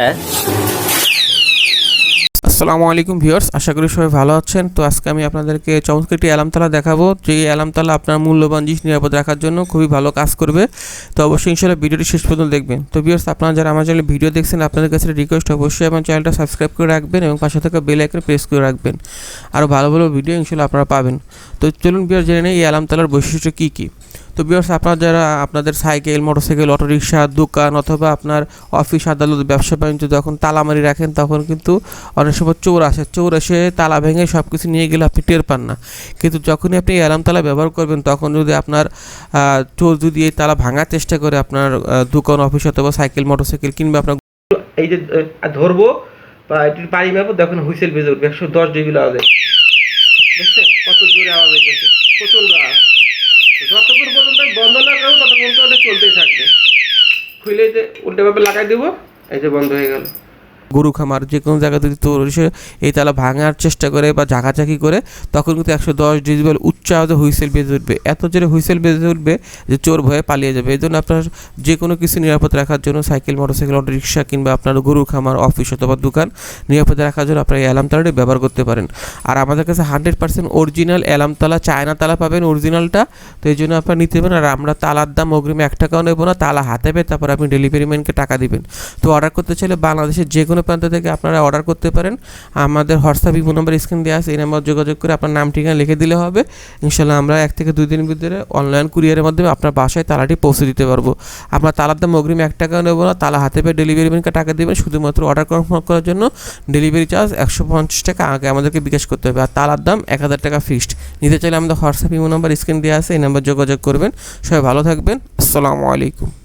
হ্যাঁ। আসসালামু আলাইকুম ভিউয়ার্স, আশা করি সবাই ভালো আছেন। তো আজকে আমি আপনাদেরকে চমৎকার একটি অ্যালামতালা দেখাবো। যে অ্যালামতালা আপনার মূল্যবান জিনিস নিরাপদ রাখার জন্য খুবই ভালো কাজ করবে। তো অবশ্যই ইনশাল্লাহ ভিডিওটি শেষ পর্যন্ত দেখবেন। তো ভিউয়ার্স, আপনারা যারা আমার চ্যানেলে ভিডিও দেখছেন, আপনাদের কাছে রিকোয়েস্ট অবশ্যই আমার চ্যানেলটা সাবস্ক্রাইব করে রাখবেন এবং পাশে থাকা বেল আইকনে প্রেস করে রাখবেন। আরও ভালো ভালো ভিডিও ইনশাল্লাহ আপনারা পাবেন। তো চলুন ভিউয়ার জেনে নেই এই অ্যালামতালার বৈশিষ্ট্য কী কী। তো বিয়ার্স আপনারা যারা আপনাদের সাইকেল, মোটরসাইকেল, অটোরিকশা, দোকান অথবা আপনার অফিস আদালত, ব্যবসা বাণিজ্য যখন তালামারি রাখেন, তখন কিন্তু অনেক সময় চোর আসে। চোর এসে তালা ভেঙে সব কিছু নিয়ে গেলে আপনি টের পান না। কিন্তু যখনই আপনি অ্যালার্ম তালা ব্যবহার করবেন, তখন যদি আপনার চোর যদি এই তালা ভাঙার চেষ্টা করে আপনার দোকান অফিস অথবা সাইকেল, মোটরসাইকেল কিংবা আপনার এই যে ধরবো, বা এটির পাড়ি মারবো হুইসেল বেজে উঠবে, একশো দশ ডিগ্রি আওয়াজ। দেখছেন? কত জোরে আওয়াজ হইতেছে। আওয়াজ। যতক্ষণ বন্ধ না করব ততক্ষণ তো ওটা চলতেই থাকবে। খুলে যে উল্টেভাবে লাগাই দেবো, এই যে বন্ধ হয়ে গেল। গরু খামার যে কোনো জায়গাতে যদি চোর সে এই তালা ভাঙার চেষ্টা করে বা ঝাঁকাঝাঁকি করে, তখন কিন্তু একশো দশ ডিজিবেল উচ্চ আওয়াজে হুইসেল বেজে উঠবে। এত জোরে হুইসেল বেজে উঠবে যে চোর ভয়ে পালিয়ে যাবে। এই জন্য আপনার যে কোনো কিছু নিরাপদ রাখার জন্য সাইকেল, মোটরসাইকেল অটো রিক্সা কিংবা আপনার গরু খামার, অফিস অথবা দোকান নিরাপদ রাখার জন্য আপনার এই অ্যালার্ম তালাটি ব্যবহার করতে পারেন। আর আমাদের কাছে হান্ড্রেড পার্সেন্ট অরিজিনাল অ্যালার্ম তালা, চায়না তালা পাবেন অরিজিনালটা। তো এই জন্য আপনার নিতে পারেন। আর আমরা তালার দাম অগ্রিমে এক টাকাও নেব না, তালা হাতে পেয়ে তারপর আপনি ডেলিভারি ম্যানকে টাকা দিবেন। তো অর্ডার করতে চাইলে বাংলাদেশের যে কোনো প্রান্ত থেকে আপনারা অর্ডার করতে পারেন। আমাদের হোয়াটসঅ্যাপ ইমো নাম্বার স্ক্রিন দেওয়া আছে, এই নাম্বার যোগাযোগ করে আপনার নাম, ঠিকানা লিখে দিলে হবে। ইনশাল্লাহ আমরা এক থেকে দুই দিনের ভিতরে অনলাইন কুরিয়ারের মাধ্যমে আপনার বাসায় তালাটি পৌঁছে দিতে পারব। আপনার তালার দাম অগ্রিম এক টাকা নেব না, তালা হাতে পেয়ে ডেলিভারি ম্যানকে টাকা দেবেন। শুধুমাত্র অর্ডার কনফার্ম করার জন্য ডেলিভারি চার্জ একশো পঞ্চাশ টাকা আগে আমাদেরকে বিকাশ করতে হবে। আর তালার দাম এক হাজার টাকা ফিক্সড নিতে চাইলে আমাদের হোয়াটসঅ্যাপ ইমো নাম্বার স্ক্রিন দেওয়া আছে, এই নাম্বার যোগাযোগ করবেন। সবাই ভালো থাকবেন। আসসালামু আলাইকুম।